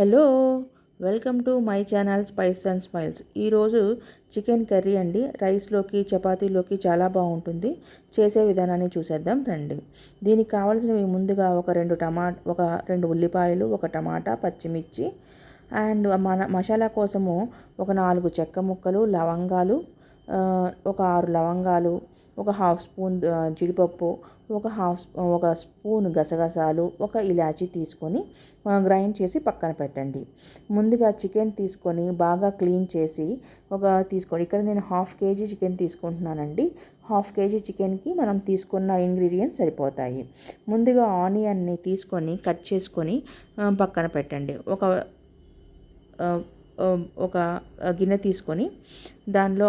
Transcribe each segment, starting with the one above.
Hello welcome to my channel spice and smiles. ఈరోజు chicken curry అండి. రైస్లోకి చపాతీలోకి చాలా బాగుంటుంది. చేసే విధానాన్ని చూసేద్దాం రండి. దీనికి కావాల్సినవి ముందుగా ఒక రెండు టమా ఒక రెండు ఉల్లిపాయలు ఒక టమాటా పచ్చిమిర్చి అండ్ మన మసాలా కోసము ఒక నాలుగు చెక్క ముక్కలు లవంగాలు ఒక ఆరు లవంగాలు ఒక హాఫ్ స్పూన్ జీడిపప్పు ఒక హాఫ్ ఒక స్పూన్ గసగసాలు ఒక ఇలాచీ తీసుకొని గ్రైండ్ చేసి పక్కన పెట్టండి. ముందుగా చికెన్ తీసుకొని బాగా క్లీన్ చేసి ఒక తీసుకోండి. ఇక్కడ నేను హాఫ్ కేజీ చికెన్ తీసుకుంటున్నానండి. హాఫ్ కేజీ చికెన్కి మనం తీసుకున్న ఇంగ్రీడియంట్స్ సరిపోతాయి. ముందుగా ఆనియన్ని తీసుకొని కట్ చేసుకొని పక్కన పెట్టండి. ఒక ఒక గిన్నె తీసుకొని దానిలో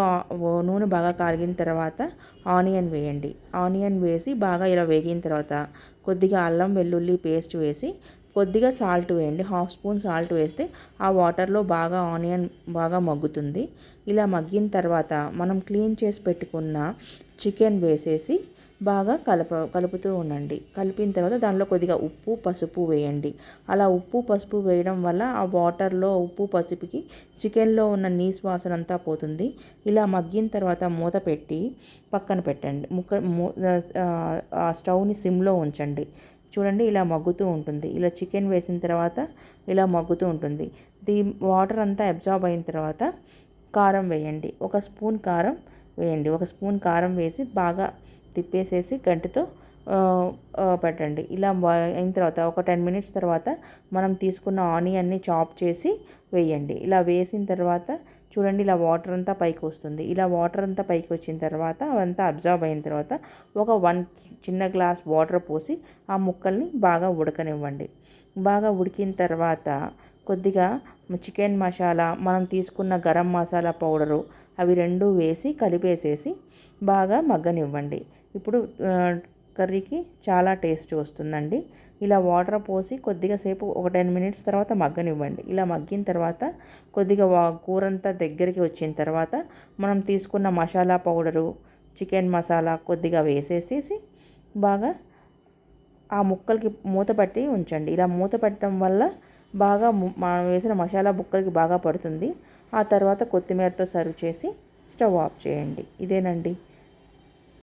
నూనె బాగా కాగిన తర్వాత ఆనియన్ వేయండి. ఆనియన్ వేసి బాగా ఇలా వేగిన తర్వాత కొద్దిగా అల్లం వెల్లుల్లి పేస్ట్ వేసి కొద్దిగా సాల్ట్ వేయండి. హాఫ్ స్పూన్ సాల్ట్ వేస్తే ఆ వాటర్లో బాగా ఆనియన్ బాగా మగ్గుతుంది. ఇలా మగ్గిన తర్వాత మనం క్లీన్ చేసి పెట్టుకున్న చికెన్ వేసేసి బాగా కలప కలుపుతూ ఉండండి. కలిపిన తర్వాత దానిలో కొద్దిగా ఉప్పు పసుపు వేయండి. అలా ఉప్పు పసుపు వేయడం వల్ల ఆ వాటర్లో ఉప్పు పసుపుకి చికెన్లో ఉన్న నీస్ వాసన అంతా పోతుంది. ఇలా మగ్గిన తర్వాత మూత పెట్టి పక్కన పెట్టండి. ముక్క మూ- ఆ, ఆ స్టవ్ని సిమ్లో ఉంచండి. చూడండి ఇలా మగ్గుతూ ఉంటుంది. ఇలా చికెన్ వేసిన తర్వాత ఇలా మగ్గుతూ ఉంటుంది. దీ వాటర్ అంతా అబ్జార్బ్ అయిన తర్వాత కారం వేయండి. ఒక స్పూన్ కారం వేయండి. ఒక స్పూన్ కారం వేసి బాగా తిప్పేసేసి గంటతో పెట్టండి. ఇలా అయిన తర్వాత ఒక టెన్ మినిట్స్ తర్వాత మనం తీసుకున్న ఆనియన్ని చాప్ చేసి వేయండి. ఇలా వేసిన తర్వాత చూడండి ఇలా వాటర్ అంతా పైకి వస్తుంది. ఇలా వాటర్ అంతా పైకి వచ్చిన తర్వాత అవంతా అబ్జర్వ్ అయిన తర్వాత ఒక వన్ చిన్న గ్లాస్ వాటర్ పోసి ఆ ముక్కల్ని బాగా ఉడకనివ్వండి. బాగా ఉడికిన తర్వాత కొద్దిగా చికెన్ మసాలా మనం తీసుకున్న గరం మసాలా పౌడరు అవి రెండు వేసి కలిపేసేసి బాగా మగ్గనివ్వండి. ఇప్పుడు కర్రీకి చాలా టేస్ట్ వస్తుందండి. ఇలా వాటర్ పోసి కొద్దిగా సేపు ఒక టెన్ మినిట్స్ తర్వాత మగ్గనివ్వండి. ఇలా మగ్గిన తర్వాత కొద్దిగా వా కూరంతా దగ్గరికి వచ్చిన తర్వాత మనం తీసుకున్న మసాలా పౌడరు చికెన్ మసాలా కొద్దిగా వేసేసేసి బాగా ఆ ముక్కలకి మూత పట్టి ఉంచండి. ఇలా మూత పెట్టడం వల్ల బాగా మనం వేసిన మసాలా ముక్కలకి బాగా పడుతుంది. ఆ తర్వాత కొత్తిమీరతో సర్వ్ చేసి స్టవ్ ఆఫ్ చేయండి. ఇదేనండి.